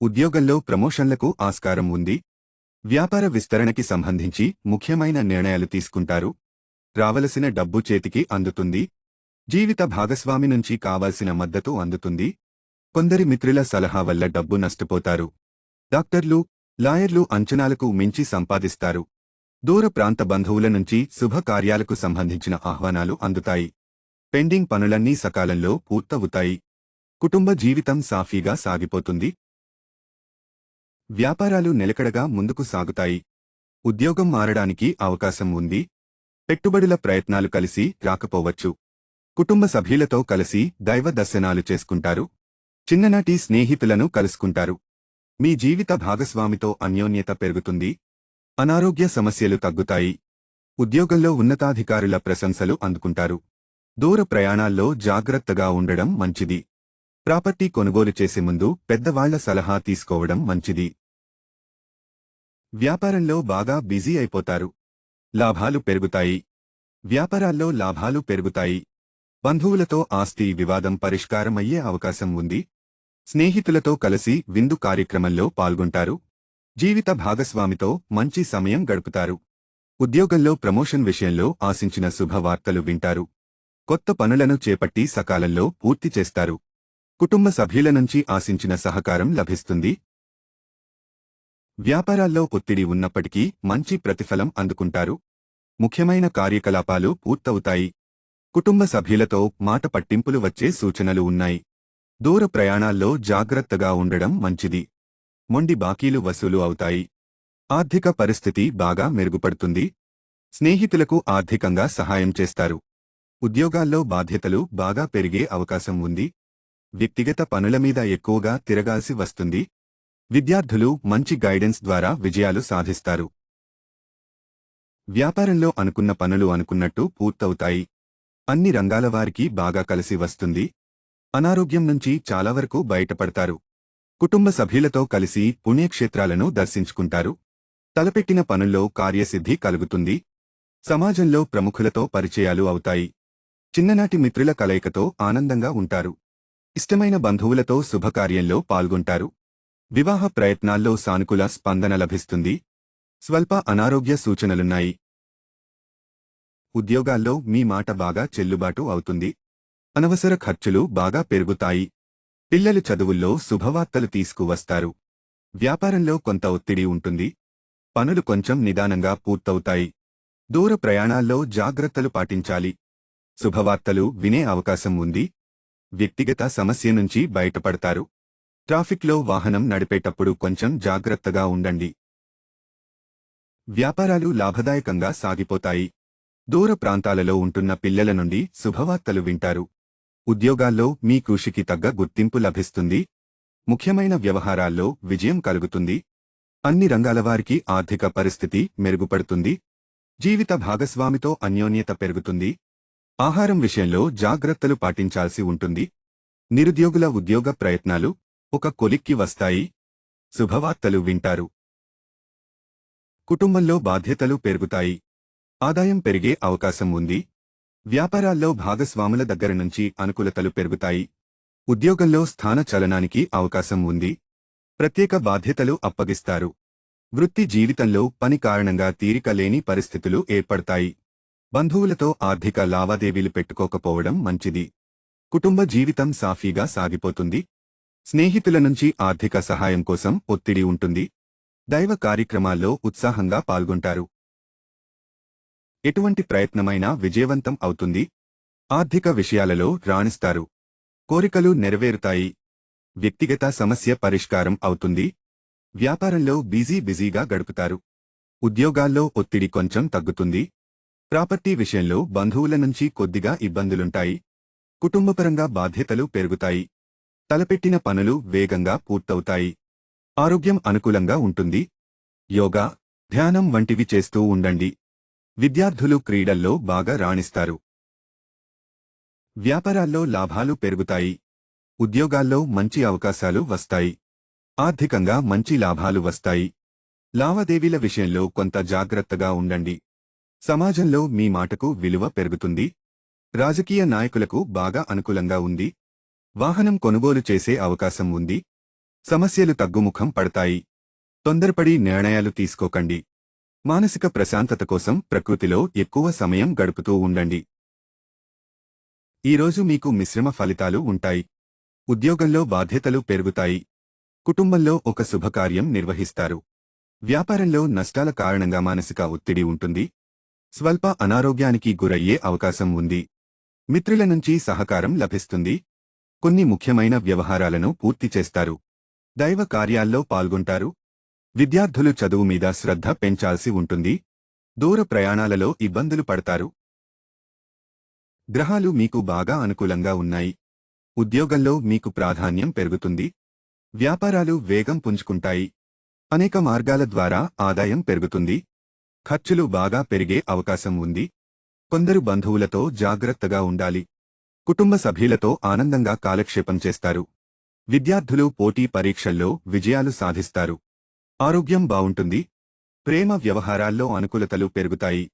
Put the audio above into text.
ఉద్యోగంలో ప్రమోషన్లకు ఆస్కారం ఉంది. వ్యాపార విస్తరణకి సంబంధించి ముఖ్యమైన నిర్ణయాలు తీసుకుంటారు. రావలసిన డబ్బు చేతికి అందుతుంది. జీవిత భాగస్వామి నుంచి కావాల్సిన మద్దతు అందుతుంది. కొందరి మిత్రుల సలహా వల్ల డబ్బు నష్టపోతారు. డాక్టర్లు లాయర్లు అంచనాలకు మించి సంపాదిస్తారు. దూర ప్రాంత బంధువుల నుంచి శుభకార్యాలకు సంబంధించిన ఆహ్వానాలు అందుతాయి. పెండింగ్ పనులన్నీ సకాలంలో పూర్తవుతాయి. కుటుంబ జీవితం సాఫీగా సాగిపోతుంది. వ్యాపారాలు నిలకడగా ముందుకు సాగుతాయి. ఉద్యోగం మారడానికి అవకాశం ఉంది. పెట్టుబడుల ప్రయత్నాలు కలిసి రాకపోవచ్చు. కుటుంబ సభ్యులతో కలిసి దైవ దర్శనాలు చేసుకుంటారు. చిన్ననాటి స్నేహితులను కలుసుకుంటారు. మీ జీవిత భాగస్వామితో అన్యోన్యత పెరుగుతుంది. అనారోగ్య సమస్యలు తగ్గుతాయి. ఉద్యోగంలో ఉన్నతాధికారుల ప్రశంసలు అందుకుంటారు. దూర ప్రయాణాల్లో జాగ్రత్తగా ఉండడం మంచిది. ప్రాపర్టీ కొనుగోలు చేసే ముందు పెద్దవాళ్ళ సలహా తీసుకోవడం మంచిది. వ్యాపారంలో బాగా బిజీ అయిపోతారు. లాభాలు పెరుగుతాయి. వ్యాపారాల్లో లాభాలు పెరుగుతాయి. బంధువులతో ఆస్తి వివాదం పరిష్కారమయ్యే అవకాశం ఉంది. స్నేహితులతో కలిసి విందు కార్యక్రమంలో పాల్గొంటారు. జీవిత భాగస్వామితో మంచి సమయం గడుపుతారు. ఉద్యోగంలో ప్రమోషన్ విషయంలో ఆశించిన శుభవార్తలు వింటారు. కొత్త పనులను చేపట్టి సకాలంలో పూర్తి చేస్తారు. కుటుంబ సభ్యుల నుంచి ఆశించిన సహకారం లభిస్తుంది. వ్యాపారాల్లో ఒత్తిడి ఉన్నప్పటికీ మంచి ప్రతిఫలం అందుకుంటారు. ముఖ్యమైన కార్యకలాపాలు పూర్తవుతాయి. కుటుంబ సభ్యులతో మాట పట్టింపులు వచ్చే సూచనలు ఉన్నాయి. దూర ప్రయాణాల్లో జాగ్రత్తగా ఉండడం మంచిది. మొండి బాకీలు వసూలు అవుతాయి. ఆర్థిక పరిస్థితి బాగా మెరుగుపడుతుంది. స్నేహితులకు ఆర్థికంగా సహాయం చేస్తారు. ఉద్యోగాల్లో బాధ్యతలు బాగా పెరిగే అవకాశం ఉంది. వ్యక్తిగత పనుల మీద ఎక్కువగా తిరగాల్సి వస్తుంది. విద్యార్థులు మంచి గైడెన్స్ ద్వారా విజయాలు సాధిస్తారు. వ్యాపారంలో అనుకున్న పనులు అనుకున్నట్టు పూర్తవుతాయి. అన్ని రంగాల వారికి బాగా కలిసి వస్తుంది. అనారోగ్యం నుంచి చాలా వరకు బయటపడతారు. కుటుంబ సభ్యులతో కలిసి పుణ్యక్షేత్రాలను దర్శించుకుంటారు. తలపెట్టిన పనుల్లో కార్యసిద్ధి కలుగుతుంది. సమాజంలో ప్రముఖులతో పరిచయాలు అవుతాయి. చిన్ననాటి మిత్రుల కలయికతో ఆనందంగా ఉంటారు. ఇష్టమైన బంధువులతో శుభకార్యంలో పాల్గొంటారు. వివాహ ప్రయత్నాల్లో సానుకూల స్పందన లభిస్తుంది. స్వల్ప అనారోగ్య సూచనలున్నాయి. ఉద్యోగాల్లో మీ మాట బాగా చెల్లుబాటు అవుతుంది. అనవసర ఖర్చులు బాగా పెరుగుతాయి. పిల్లలు చదువుల్లో శుభవార్తలు తీసుకువస్తారు. వ్యాపారంలో కొంత ఒత్తిడి ఉంటుంది. పనులు కొంచెం నిదానంగా పూర్తవుతాయి. దూర ప్రయాణాల్లో జాగ్రత్తలు పాటించాలి. శుభవార్తలు వినే అవకాశం ఉంది. వ్యక్తిగత సమస్య నుంచి బయటపడతారు. ట్రాఫిక్లో వాహనం నడిపేటప్పుడు కొంచెం జాగ్రత్తగా ఉండండి. వ్యాపారాలు లాభదాయకంగా సాగిపోతాయి. దూర ప్రాంతాలలో ఉంటున్న పిల్లల నుండి శుభవార్తలు వింటారు. ఉద్యోగాల్లో మీ కృషికి తగ్గ గుర్తింపు లభిస్తుంది. ముఖ్యమైన వ్యవహారాల్లో విజయం కలుగుతుంది. అన్ని రంగాల వారికి ఆర్థిక పరిస్థితి మెరుగుపడుతుంది. జీవిత భాగస్వామితో అన్యోన్యత పెరుగుతుంది. ఆహారం విషయంలో జాగ్రత్తలు పాటించాల్సి ఉంటుంది. నిరుద్యోగుల ఉద్యోగ ప్రయత్నాలు ఒక కొలిక్కి వస్తాయి. శుభవార్తలు వింటారు. కుటుంబంలో బాధ్యతలు పెరుగుతాయి. ఆదాయం పెరిగే అవకాశం ఉంది. వ్యాపారాల్లో భాగస్వాముల దగ్గర నుంచి అనుకూలతలు పెరుగుతాయి. ఉద్యోగంలో స్థాన చలనానికి అవకాశం ఉంది. ప్రత్యేక బాధ్యతలు అప్పగిస్తారు. వృత్తి జీవితంలో పని కారణంగా తీరిక లేని పరిస్థితులు ఏర్పడతాయి. బంధువులతో ఆర్థిక లావాదేవీలు పెట్టుకోకపోవడం మంచిది. కుటుంబ జీవితం సాఫీగా సాగిపోతుంది. స్నేహితుల నుంచి ఆర్థిక సహాయం కోసం ఒత్తిడి ఉంటుంది. దైవ కార్యక్రమాల్లో ఉత్సాహంగా పాల్గొంటారు. ఎటువంటి ప్రయత్నమైనా విజయవంతం అవుతుంది. ఆర్థిక విషయాలలో రాణిస్తారు. కోరికలు నెరవేరుతాయి. వ్యక్తిగత సమస్య పరిష్కారం అవుతుంది. వ్యాపారంలో బిజీ బిజీగా గడుపుతారు. ఉద్యోగాల్లో ఒత్తిడి కొంచెం తగ్గుతుంది. ప్రాపర్టీ విషయంలో బంధువుల నుంచి కొద్దిగా ఇబ్బందులుంటాయి. కుటుంబపరంగా బాధ్యతలు పెరుగుతాయి. తలపెట్టిన పనులు వేగంగా పూర్తవుతాయి. ఆరోగ్యం అనుకూలంగా ఉంటుంది. యోగా ధ్యానం వంటివి చేస్తూ ఉండండి. విద్యార్థులు క్రీడల్లో బాగా రాణిస్తారు. వ్యాపారాల్లో లాభాలు పెరుగుతాయి. ఉద్యోగాల్లో మంచి అవకాశాలు వస్తాయి. ఆర్థికంగా మంచి లాభాలు వస్తాయి. లావాదేవీల విషయంలో కొంత జాగ్రత్తగా ఉండండి. సమాజంలో మీ మాటకు విలువ పెరుగుతుంది. రాజకీయ నాయకులకు బాగా అనుకూలంగా ఉంది. వాహనం కొనుగోలు చేసే అవకాశం ఉంది. సమస్యలు తగ్గుముఖం పడతాయి. తొందరపడి నిర్ణయాలు తీసుకోకండి. మానసిక ప్రశాంతత కోసం ప్రకృతిలో ఎక్కువ సమయం గడుపుతూ ఉండండి. ఈరోజు మీకు మిశ్రమ ఫలితాలు ఉంటాయి. ఉద్యోగంలో బాధ్యతలు పెరుగుతాయి. కుటుంబంలో ఒక శుభకార్యం నిర్వహిస్తారు. వ్యాపారంలో నష్టాల కారణంగా మానసిక ఒత్తిడి ఉంటుంది. స్వల్ప అనారోగ్యానికి గురయ్యే అవకాశం ఉంది. మిత్రుల నుంచి సహకారం లభిస్తుంది. కొన్ని ముఖ్యమైన వ్యవహారాలను పూర్తి చేస్తారు. దైవ కార్యాల్లో పాల్గొంటారు. విద్యార్థులు చదువు మీద శ్రద్ధ పెంచాల్సి ఉంటుంది. దూర ప్రయాణాలలో ఇబ్బందులు పడతారు. గ్రహాలు మీకు బాగా అనుకూలంగా ఉన్నాయి. ఉద్యోగంలో మీకు ప్రాధాన్యం పెరుగుతుంది. వ్యాపారాలు వేగం పుంజుకుంటాయి. అనేక మార్గాల ద్వారా ఆదాయం పెరుగుతుంది. ఖర్చులు బాగా పెరిగే అవకాశం ఉంది. కొందరు బంధువులతో జాగ్రత్తగా ఉండాలి. కుటుంబ సభ్యులతో ఆనందంగా కాలక్షేపం చేస్తారు. విద్యార్థులు పోటీ పరీక్షల్లో విజయాలు సాధిస్తారు. ఆరోగ్యం బావుంటుంది ప్రేమ వ్యవహారాల్లో అనుకూలతలు పెరుగుతాయి.